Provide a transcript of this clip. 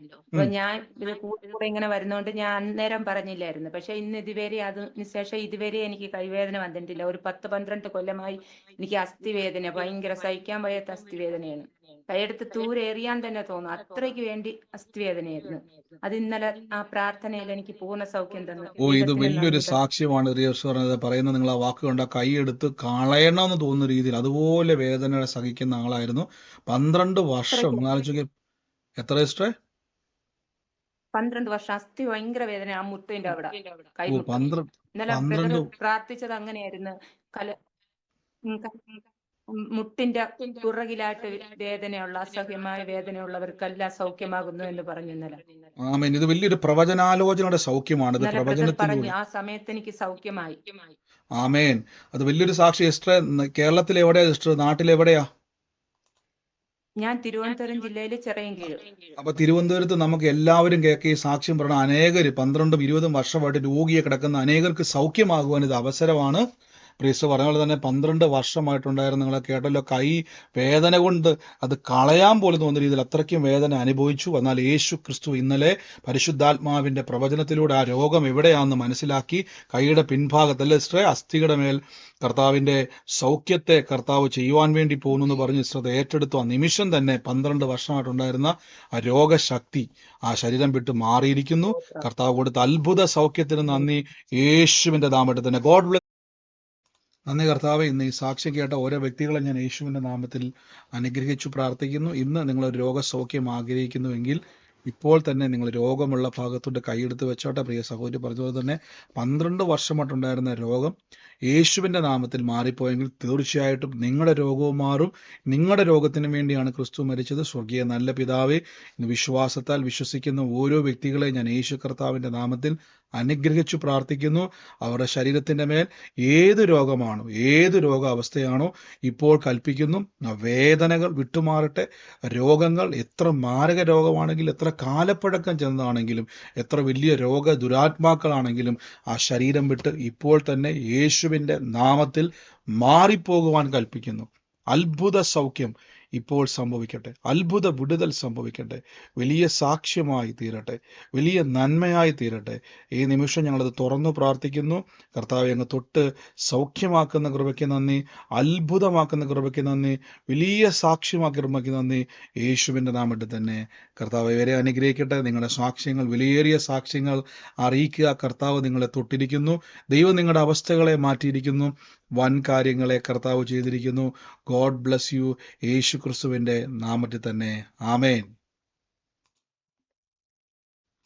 അപ്പൊ ഞാൻ ഇത് കൂടെ കൂടെ ഇങ്ങനെ വരുന്നോണ്ട് ഞാൻ അന്നേരം പറഞ്ഞില്ലായിരുന്നു. പക്ഷെ ഇന്ന് ഇതുവരെ അതിന് ശേഷം ഇതുവരെ എനിക്ക് കൈവേദന വന്നിട്ടില്ല. ഒരു പത്ത് പന്ത്രണ്ട് കൊല്ലമായി എനിക്ക് അസ്ഥിവേദന ഭയങ്കര സഹിക്കാൻ വയ്യാത്ത അസ്ഥിവേദനയാണ്. കൈയെടുത്ത് ദൂരെ എറിയാൻ തന്നെ തോന്നും. അത്രയ്ക്ക് വേണ്ടി അസ്ഥിവേദനയായിരുന്നു. അത് ഇന്നലെ ആ പ്രാർത്ഥനയിൽ എനിക്ക് പൂർണ സൗഖ്യം തന്നു. ഓ ഇത് വലിയൊരു സാക്ഷ്യമാണ്. റിയോസ് പറഞ്ഞത് പറയുന്നത് നിങ്ങൾ ആ വാക്ക് കൊണ്ട് ആ കൈ എടുത്ത് കളയണമെന്ന് തോന്നുന്ന രീതിയിൽ അതുപോലെ വേദന സഹിക്കുന്ന ആളായിരുന്നു. പന്ത്രണ്ട് വർഷം. എത്ര സിസ്റ്ററെ? പന്ത്രണ്ട് വർഷം അസ്ഥി ഭയങ്കര വേദന ആ മുട്ടിന്റെ അവിടെ. കൈമുട്ട് ഇന്നലെ പ്രാർത്ഥിച്ചത് അങ്ങനെയായിരുന്നു. കല മുട്ടിന്റെ പുറകിലായിട്ട് വേദനയുള്ള അസഹ്യമായ വേദനയുള്ളവർക്കെല്ലാം സൗഖ്യമാകുന്നു എന്ന് പറഞ്ഞു ഇന്നലെ. ആമേൻ. ഇത് വലിയൊരു പ്രവചനാലോചനയുടെ സൗഖ്യമാണ് പറഞ്ഞു ആ സമയത്ത് എനിക്ക് സൗഖ്യമായി. ആമേൻ. അത് വലിയൊരു സാക്ഷി എസ്റ്റർ കേരളത്തിൽ എവിടെയാ സിസ്റ്റർ നാട്ടിൽ എവിടെയാ ഞാൻ തിരുവനന്തപുരം ജില്ലയിലെ ചിറയൻകീഴ് അപ്പൊ തിരുവനന്തപുരത്ത് നമുക്ക് എല്ലാവരും കേൾക്കുക ഈ സാക്ഷ്യം പറഞ്ഞ അനേകർ പന്ത്രണ്ടും ഇരുപതും വർഷമായിട്ട് രോഗിയെ കിടക്കുന്ന അനേകർക്ക് സൗഖ്യമാകുവാൻ ഇത് അവസരമാണ്. പ്രീസ്റ്റ് പറഞ്ഞ പോലെ തന്നെ പന്ത്രണ്ട് വർഷമായിട്ടുണ്ടായിരുന്നു നിങ്ങളെ കേട്ടല്ലോ. കൈ വേദന കൊണ്ട് അത് കളയാൻ പോലും തോന്നുന്ന രീതിയിൽ അത്രയ്ക്കും വേദന അനുഭവിച്ചു. എന്നാൽ യേശു ക്രിസ്തു ഇന്നലെ പരിശുദ്ധാത്മാവിന്റെ പ്രവചനത്തിലൂടെ ആ രോഗം എവിടെയാണെന്ന് മനസ്സിലാക്കി കൈയുടെ പിൻഭാഗത്ത് അല്ലെ ശ്രേ അസ്ഥിയുടെ മേൽ കർത്താവിന്റെ സൗഖ്യത്തെ കർത്താവ് ചെയ്യുവാൻ വേണ്ടി പോകുന്നു എന്ന് പറഞ്ഞ് ശ്രദ്ധ ഏറ്റെടുത്തു. ആ നിമിഷം തന്നെ പന്ത്രണ്ട് വർഷമായിട്ടുണ്ടായിരുന്ന ആ രോഗശക്തി ആ ശരീരം വിട്ട് മാറിയിരിക്കുന്നു. കർത്താവ് കൊടുത്ത അത്ഭുത സൗഖ്യത്തിന് നന്ദി. യേശുവിന്റെ നാമത്തിൽ തന്നെ. ഗോഡ് നന്ദി കർത്താവ്. ഇന്ന് ഈ സാക്ഷ്യം കേട്ട ഓരോ വ്യക്തികളെ ഞാൻ യേശുവിന്റെ നാമത്തിൽ അനുഗ്രഹിച്ചു പ്രാർത്ഥിക്കുന്നു. ഇന്ന് നിങ്ങൾ ഒരു രോഗസൗഖ്യം ആഗ്രഹിക്കുന്നുവെങ്കിൽ ഇപ്പോൾ തന്നെ നിങ്ങൾ രോഗമുള്ള ഭാഗത്തോട്ട് കൈയെടുത്ത് വെച്ചോട്ടെ. പ്രിയ സഹോദരി പറഞ്ഞതുപോലെ തന്നെ പന്ത്രണ്ട് വർഷമായിട്ടുണ്ടായിരുന്ന രോഗം. യേശുവിന്റെ നാമത്തിൽ മാറിപ്പോയെങ്കിൽ തീർച്ചയായിട്ടും നിങ്ങളുടെ രോഗവും മാറും. നിങ്ങളുടെ രോഗത്തിന് വേണ്ടിയാണ് ക്രിസ്തു മരിച്ചത്. സ്വർഗീയ നല്ല പിതാവെ വിശ്വാസത്താൽ വിശ്വസിക്കുന്ന ഓരോ വ്യക്തികളെ ഞാൻ യേശു കർത്താവിന്റെ നാമത്തിൽ അനുഗ്രഹിച്ചു പ്രാർത്ഥിക്കുന്നു. അവരുടെ ശരീരത്തിന്റെ മേൽ ഏത് രോഗമാണോ ഏത് രോഗാവസ്ഥയാണോ ഇപ്പോൾ കൽപ്പിക്കുന്നു. വേദനകൾ വിട്ടുമാറട്ടെ. രോഗങ്ങൾ എത്ര മാരക രോഗമാണെങ്കിലും എത്ര കാലപ്പഴക്കം ചെന്നതാണെങ്കിലും എത്ര വലിയ രോഗ ദുരാത്മാക്കളാണെങ്കിലും ആ ശരീരം വിട്ട് ഇപ്പോൾ തന്നെ യേശുവിന്റെ നാമത്തിൽ മാറിപ്പോകുവാൻ കൽപ്പിക്കുന്നു. അത്ഭുത സൗഖ്യം. ഇപ്പോൾ സംഭവിക്കട്ടെ. അത്ഭുത വിടുതൽ സംഭവിക്കട്ടെ. വലിയ സാക്ഷ്യമായി തീരട്ടെ. വലിയ നന്മയായി തീരട്ടെ. ഈ നിമിഷം ഞങ്ങളത് തുറന്നു പ്രാർത്ഥിക്കുന്നു. കർത്താവ് അങ്ങ് തൊട്ട് സൗഖ്യമാക്കുന്ന കൃപയ്ക്ക് നന്ദി. അത്ഭുതമാക്കുന്ന കൃപയ്ക്ക് നന്ദി. വലിയ സാക്ഷ്യമാക്കി കൃപയ്ക്ക് നന്ദി. യേശുവിന്റെ നാമിട്ട് തന്നെ കർത്താവ് ഇവരെ അനുഗ്രഹിക്കട്ടെ. നിങ്ങളുടെ സാക്ഷ്യങ്ങൾ വിലയേറിയ സാക്ഷ്യങ്ങൾ അറിയിക്കുക കർത്താവ് നിങ്ങളെ തൊട്ടിരിക്കുന്നു. ദൈവം നിങ്ങളുടെ അവസ്ഥകളെ മാറ്റിയിരിക്കുന്നു. വൻ കാര്യങ്ങളെ കർത്താവ് ചെയ്തിരിക്കുന്നു. God bless you. യേശു ക്രിസ്തുവിന്റെ നാമത്തിൽ തന്നെ ആമേൻ.